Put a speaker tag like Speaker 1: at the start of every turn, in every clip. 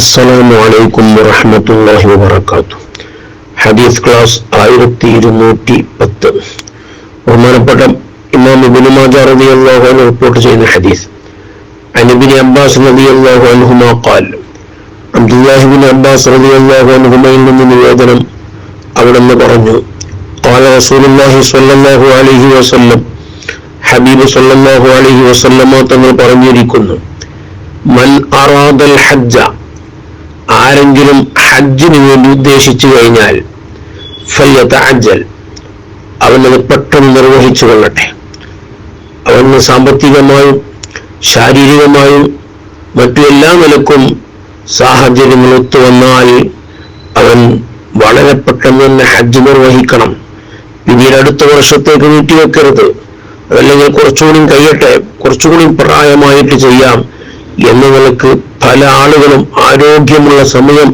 Speaker 1: അസ്സലാമു അലൈക്കും വറഹ്മത്തുള്ളാഹി വബറകാതുഹു ഹദീസ് ക്ലാസ് ആയിരത്തി ഇരുന്നൂറ്റി പത്ത് ബഹുമാനപ്പെട്ട ഇമാം ഇബ്നു മാജ റളിയല്ലാഹു അൻഹു റിപ്പോർട്ട് ചെയ്യുന്ന ഹദീസ് عن ابن عباس رضي الله عنهما قال عبد الله بن عباس رضي الله عنهما നിന്ന് നിവേദനം അവിടെ നിന്ന് പറഞ്ഞു قال رسول الله صلى الله عليه وسلم ഹബീബ് സല്ലല്ലാഹു അലൈഹി വസല്ലമ തങ്ങൾ പറഞ്ഞിരിക്കുന്നു മൻ അറാദൽ ഹജ്ജ ആരെങ്കിലും ഹജ്ജിന് വേണ്ടി ഉദ്ദേശിച്ചു കഴിഞ്ഞാൽ ഫല്യതഅജ്ജൽ അവനത് പെട്ടെന്ന് നിർവഹിച്ചു കൊള്ളട്ടെ. അവന് സാമ്പത്തികമായും ശാരീരികമായും മറ്റു എല്ലാ നിലക്കും സാഹചര്യങ്ങൾ ഒത്തുവന്നാൽ അവൻ വളരെ പെട്ടെന്ന് തന്നെ ഹജ്ജ് നിർവഹിക്കണം. പിന്നീട് അടുത്ത വർഷത്തേക്ക് നീട്ടിവെക്കരുത് അതല്ലെങ്കിൽ കുറച്ചുകൂടി കഴിയട്ടെ കുറച്ചുകൂടി പ്രായമായിട്ട് ചെയ്യാം എന്ന നിലയ്ക്ക് പല ആളുകളും ആരോഗ്യമുള്ള സമയം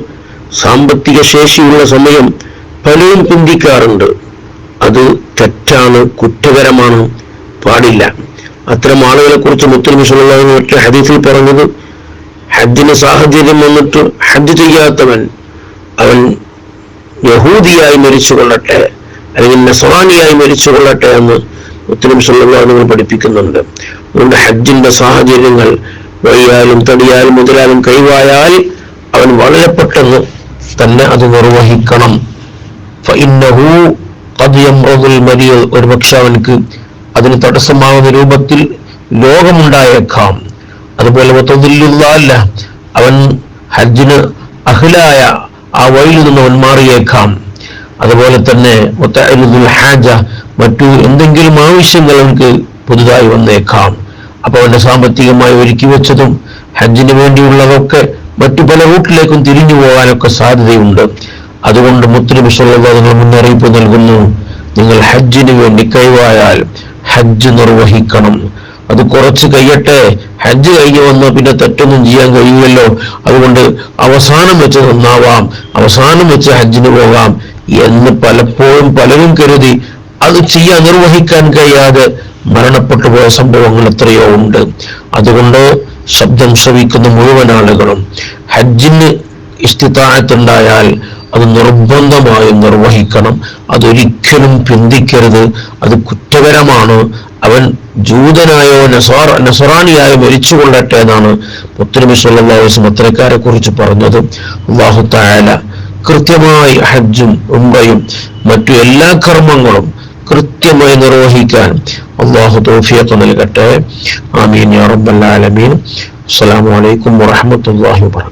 Speaker 1: സാമ്പത്തിക ശേഷിയുള്ള സമയം പലരും ചിന്തിക്കാറുണ്ട് അത് തെറ്റാണ് കുറ്റകരമാണ് പാടില്ല. അത്തരം ആളുകളെ കുറിച്ച് മുത്തലിം സുല്ലാഹു ഒറ്റ ഹദീസിൽ പറഞ്ഞത് ഹജ്ജിന് സാഹചര്യം വന്നിട്ട് ഹജ്ജ് ചെയ്യാത്തവൻ അവൻ യഹൂദിയായി മരിച്ചു കൊള്ളട്ടെ അല്ലെങ്കിൽ നസറാനിയായി മരിച്ചു കൊള്ളട്ടെ എന്ന് മുത്തലിം പഠിപ്പിക്കുന്നുണ്ട്. അതുകൊണ്ട് ഹജ്ജിന്റെ സാഹചര്യങ്ങൾ വഴിയാലും തടിയാലും മുതലാലും കഴിവായാൽ അവൻ വളരെ പെട്ടെന്ന് തന്നെ അത് നിർവഹിക്കണം. ഒരുപക്ഷെ അവൻക്ക് അതിന് തടസ്സമാകുന്ന രൂപത്തിൽ രോഗമുണ്ടായേക്കാം അതുപോലെ മൊത്തത്തിലുള്ള അവൻ ഹജ്ജിന് അഹ്ലായ ആ വഴിയിൽ നിന്ന് അവൻ മാറിയേക്കാം. അതുപോലെ തന്നെ ഹാജ മറ്റു എന്തെങ്കിലും ആവശ്യങ്ങൾ അവൻക്ക് പുതുതായി വന്നേക്കാം. അപ്പൊ അവന്റെ സാമ്പത്തികമായി ഒരുക്കി വെച്ചതും ഹജ്ജിന് വേണ്ടിയുള്ളതൊക്കെ മറ്റു പല റൂട്ടിലേക്കും തിരിഞ്ഞു പോകാനൊക്കെ സാധ്യതയുണ്ട്. അതുകൊണ്ട് മുസ്ലിം നിങ്ങൾ മുന്നറിയിപ്പ് നൽകുന്നു നിങ്ങൾ ഹജ്ജിന് വേണ്ടി കൈവായാൽ ഹജ്ജ് നിർവഹിക്കണം. അത് കുറച്ച് കഴിയട്ടെ ഹജ്ജ് കഴിഞ്ഞു വന്ന പിന്നെ തെറ്റൊന്നും ചെയ്യാൻ കഴിയുമല്ലോ. അതുകൊണ്ട് അവസാനം വെച്ച് നന്നാവാം അവസാനം വെച്ച് ഹജ്ജിന് പോകാം എന്ന് പലപ്പോഴും പലരും കരുതി അത് ചെയ്യാൻ നിർവഹിക്കാൻ കഴിയാതെ മരണപ്പെട്ടു പോയ സംഭവങ്ങൾ എത്രയോ ഉണ്ട്. അതുകൊണ്ട് ശബ്ദം ശ്രവിക്കുന്ന മുഴുവൻ ആളുകളും ഹജ്ജിന് ഇഷ്ടിത്താഴത്തുണ്ടായാൽ അത് നിർബന്ധമായും നിർവഹിക്കണം. അതൊരിക്കലും പിന്തിക്കരുത്. അത് കുറ്റകരമാണ്. അവൻ ജൂതനായോ നസറാണിയായോ മരിച്ചു കൊള്ളട്ടെ എന്നാണ് മുത്തനബി സല്ലാസ്ലം അത്തരക്കാരെ കുറിച്ച് പറഞ്ഞത്. അള്ളാഹു തായാല കൃത്യമായി ഹജ്ജും ഉംറയും മറ്റു എല്ലാ കർമ്മങ്ങളും കൃത്യമായി നിർവഹിക്കാൻ അള്ളാഹു തോഫിയൊക്കെ നൽകട്ടെ. ആമീൻ യാ റബ്ബൽ ആലമീൻ. അസ്സലാമു അലൈക്കും വറഹ്മത്തുള്ളാഹി വബറകാതുഹു